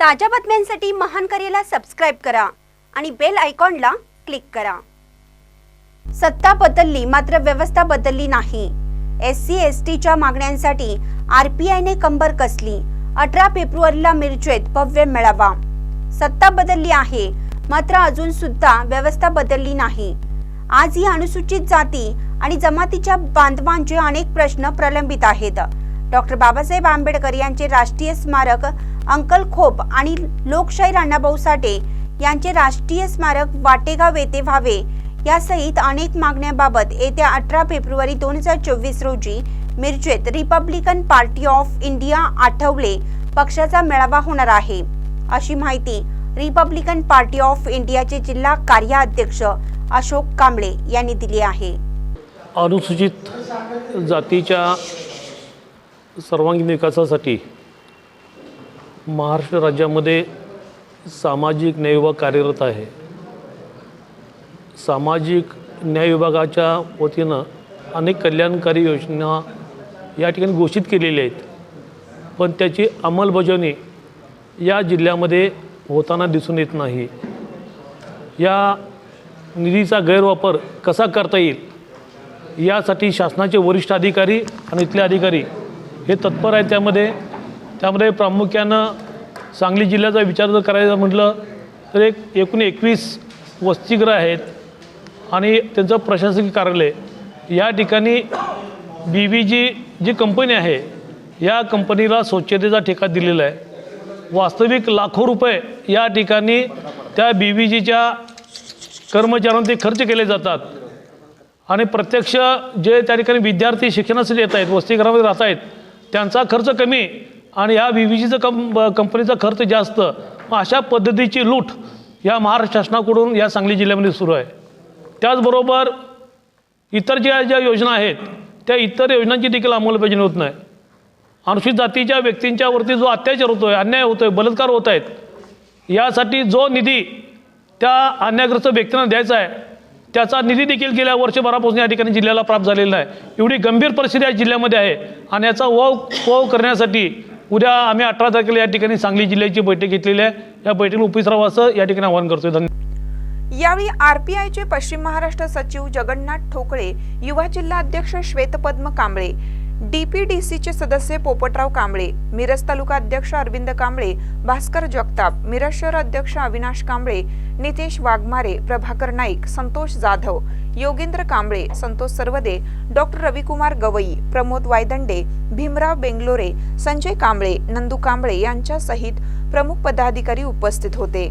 ताज्या बातम्यांसाठी महान करेला सबस्क्राईब करा आणि बेल आयकॉनला क्लिक करा. सत्ता बदलली मात्र व्यवस्था बदलली नाही. एस सी एस टीच्या मागण्यांसाठी आर पी आयने कंबर कसली? अठरा फेब्रुवारीला मिरजेत भव्य मेळावा. सत्ता बदलली आहे मात्र अजून सुद्धा व्यवस्था बदलली नाही. आज ही अनुसूचित जाती आणि जमातीच्या बांधवांचे अनेक प्रश्न प्रलंबित आहेत. डॉक्टर बाबासाहेब आंबेडकर यांचे राष्ट्रीय स्मारक अंकल खोप आणि लोकशाही अण्णाभाऊ साठे यांचे राष्ट्रीय स्मारक वाटेगाव येथे व्हावे. यासहित अनेक मागण्याबाबत येत्या अठरा फेब्रुवारी दोन हजार चोवीस रोजी मिरजेत Republican Party of India Athawale. पक्षाचा मेळावा होणार आहे. अशी माहिती रिपब्लिकन पार्टी ऑफ इंडियाचे जिल्हा कार्याध्यक्ष अशोक कांबळे यांनी दिली आहे. अनुसूचित जातीच्या सर्वांगीण विकासासाठी महाराष्ट्र राज्यामध्ये सामाजिक न्याय विभाग कार्यरत आहे. सामाजिक न्याय विभागाच्या वतीनं अनेक कल्याणकारी योजना या ठिकाणी घोषित केलेल्या आहेत. पण त्याची अंमलबजावणी या जिल्ह्यामध्ये होताना दिसून येत नाही. या निधीचा गैरवापर कसा करता येईल? यासाठी शासनाचे वरिष्ठ अधिकारी आणि इथले अधिकारी हे तत्पर आहे त्यामध्ये. त्यामध्ये प्रामुख्यानं सांगली जिल्ह्याचा विचार जर करायचा म्हटलं तर एक एकूण एकवीस वसतिगृह आहेत आणि त्यांचं प्रशासकीय कार्यालय. या ठिकाणी बी व्ही जी जी कंपनी आहे या कंपनीला स्वच्छतेचा ठेका दिलेला आहे. वास्तविक लाखो रुपये या ठिकाणी त्या बी व्ही जीच्या कर्मचाऱ्यांना ते खर्च केले जातात. आणि प्रत्यक्ष जे त्या ठिकाणी विद्यार्थी शिक्षणासाठी येत आहेत वसतिगृहामध्ये राहत आहेत त्यांचा खर्च कमी आणि ह्या व्ही व्ही जीचं कं कंपनीचा खर्च जास्त मग अशा पद्धतीची लूट या महाराष्ट्र शासनाकडून या सांगली जिल्ह्यामध्ये सुरू आहे. त्याचबरोबर इतर ज्या ज्या योजना आहेत त्या इतर योजनांची देखील अंमलबजावणी होत नाही. अनुसूचित जातीच्या व्यक्तींच्यावरती जो अत्याचार होतो आहे अन्याय होतो आहे बलात्कार होत आहेत यासाठी जो निधी त्या अन्यायग्रस्त व्यक्तींना द्यायचा आहे त्याचा निधी देखील गेल्या वर्षभरापासून या ठिकाणी जिल्ह्याला प्राप्त झालेला आहे. एवढी गंभीर परिस्थिती या जिल्ह्यामध्ये आहे. आणि याचा वव वव करण्यासाठी उद्या आम्ही अठरा तारखेला या ठिकाणी सांगली जिल्ह्याची बैठक घेतलेली आहे. या बैठकीला उपस्थित राहावं असं या ठिकाणी आवाहन करतोय. धन्यवाद. यावेळी आरपीआयचे पश्चिम महाराष्ट्र सचिव जगन्नाथ ठोकळे युवा जिल्हा अध्यक्ष श्वेतपद्म कांबळे डीपीडीसीचे सदस्य पोपटराव कांबळे मिरज तालुका अध्यक्ष अरविंद कांबळे भास्कर जगताप मिरज शहर अध्यक्ष अविनाश कांबळे नितेश वाघमारे प्रभाकर नाईक संतोष जाधव योगेंद्र कांबळे संतोष सर्वदे डॉक्टर रविकुमार गवई प्रमोद वायदंडे भीमराव बेंगलोरे संजय कांबळे नंदू कांबळे यांच्यासहित प्रमुख पदाधिकारी उपस्थित होते.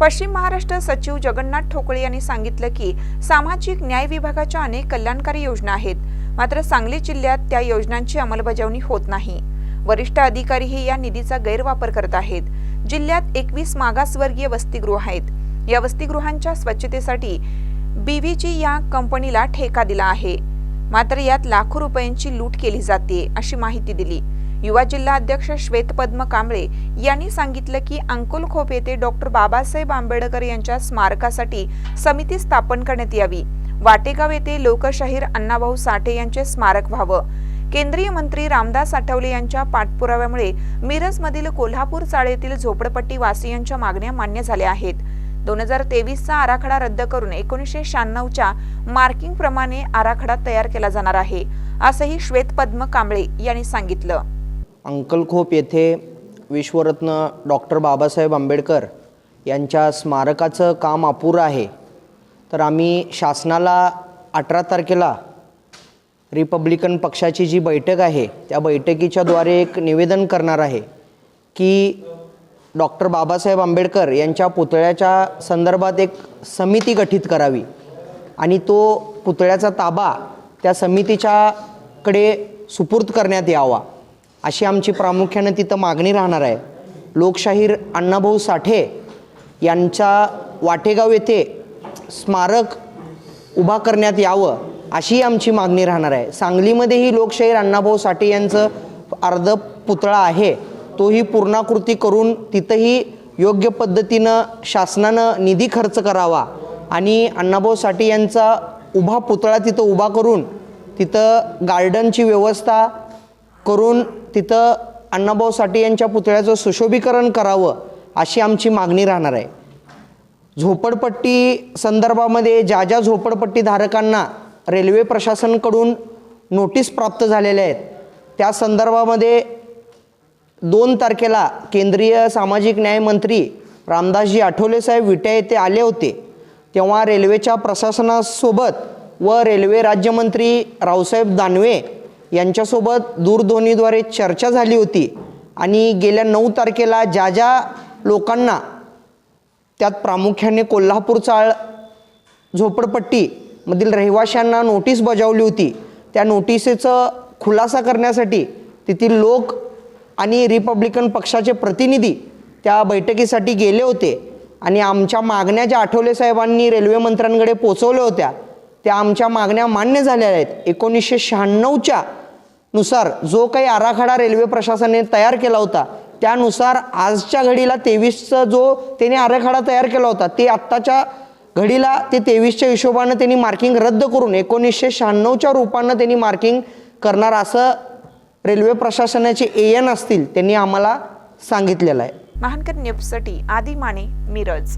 पश्चिम महाराष्ट्र सचिव जगन्नाथ ठोकळे यांनी सांगितलं की सामाजिक न्याय विभागाच्या अनेक कल्याणकारी योजना आहेत. मात्र सांगली जिल्ह्यात त्या योजनांची अंमलबजावणी होत नाही. वरिष्ठ अधिकारीही या निधीचा गैरवापर करत आहेत. जिल्ह्यात एकवीस मागासवर्गीय वसतिगृह आहेत. या वसतिगृहांच्या स्वच्छतेसाठी बीव्हीजी या कंपनीला ठेका दिला आहे. मात्र यात लाखो रुपयांची लूट केली जाते अशी माहिती दिली. युवा जिल्हा अध्यक्ष श्वेतपद्म कांबळे यांनी सांगितलं की अंकुलखोप येथे डॉक्टर बाबासाहेब आंबेडकर यांच्या स्मारकासाठी समिती स्थापन करण्यात यावी. वाटेगाव येथे लोकशाहीर अण्णाभाऊ साठे यांचे स्मारक व्हावं. केंद्रीय मंत्री रामदास आठवले यांच्या पाठपुराव्यामुळे मिरजमधील कोल्हापूर चाळेतील झोपडपट्टी वासियांच्या मागण्या मान्य झाल्या आहेत. दोन हजार तेवीसचा आराखडा रद्द करून एकोणीसशे शहाण्णवच्या मार्किंगप्रमाणे आराखडा तयार केला जाणार आहे असंही श्वेतपद्म कांबळे यांनी सांगितलं. अंकलखोप येथे विश्वरत्न डॉक्टर बाबासाहेब आंबेडकर यांच्या स्मारकाचं काम अपुरं आहे. तर आम्ही शासनाला अठरा तारखेला रिपब्लिकन पक्षाची जी बैठक आहे त्या बैठकीच्याद्वारे एक निवेदन करणार आहे की डॉक्टर बाबासाहेब आंबेडकर यांच्या पुतळ्याच्या संदर्भात एक समिती गठीत करावी. आणि तो पुतळ्याचा ताबा त्या समितीच्याकडे सुपूर्द करण्यात यावा. अशी आमची प्रामुख्यानं तिथं मागणी राहणार आहे. लोकशाहीर अण्णाभाऊ साठे यांच्या वाटेगाव येथे स्मारक उभा करण्यात यावं अशी आमची मागणी राहणार आहे. सांगलीमध्येही लोकशाहीर अण्णाभाऊ साठे यांचं अर्ध पुतळा आहे. तोही पूर्णाकृती करून तिथंही योग्य पद्धतीनं शासनानं निधी खर्च करावा आणि अण्णाभाऊ साठे यांचा उभा पुतळा तिथं उभा करून तिथं गार्डनची व्यवस्था करून तिथं अण्णाभाऊ साठे यांच्या पुतळ्याचं सुशोभीकरण करावं अशी आमची मागणी राहणार आहे. झोपडपट्टी संदर्भामध्ये ज्या ज्या झोपडपट्टीधारकांना रेल्वे प्रशासनकडून नोटीस प्राप्त झालेल्या आहेत त्या संदर्भामध्ये दोन तारखेला केंद्रीय सामाजिक न्याय मंत्री रामदासजी आठवले साहेब विट्या येथे आले होते तेव्हा रेल्वेच्या प्रशासनासोबत व रेल्वे राज्यमंत्री रावसाहेब दानवे यांच्यासोबत दूरध्वनीद्वारे चर्चा झाली होती. आणि गेल्या नऊ तारखेला ज्या ज्या लोकांना त्यात प्रामुख्याने कोल्हापूर चाळ झोपडपट्टीमधील रहिवाशांना नोटीस बजावली होती. त्या नोटिसेचं खुलासा करण्यासाठी तेथील लोक आणि रिपब्लिकन पक्षाचे प्रतिनिधी त्या बैठकीसाठी गेले होते. आणि आमच्या मागण्या ज्या आठवले साहेबांनी रेल्वे मंत्र्यांकडे पोचवल्या होत्या त्या आमच्या मागण्या मान्य झालेल्या आहेत. एकोणीसशे शहाण्णवच्या नुसार जो काही आराखडा रेल्वे प्रशासनाने तयार केला होता त्यानुसार आजच्या घडीला तेवीसचा जो त्याने आराखडा तयार केला होता ते आत्ताच्या घडीला ते तेवीसच्या हिशोबानं त्यांनी मार्किंग रद्द करून एकोणीसशे शहाण्णवच्या रूपानं त्यांनी मार्किंग करणार असं रेल्वे प्रशासनाचे ए एन असतील त्यांनी आम्हाला सांगितलेलं आहे. महानकर न्यूजसाठी आदी माने मिरज.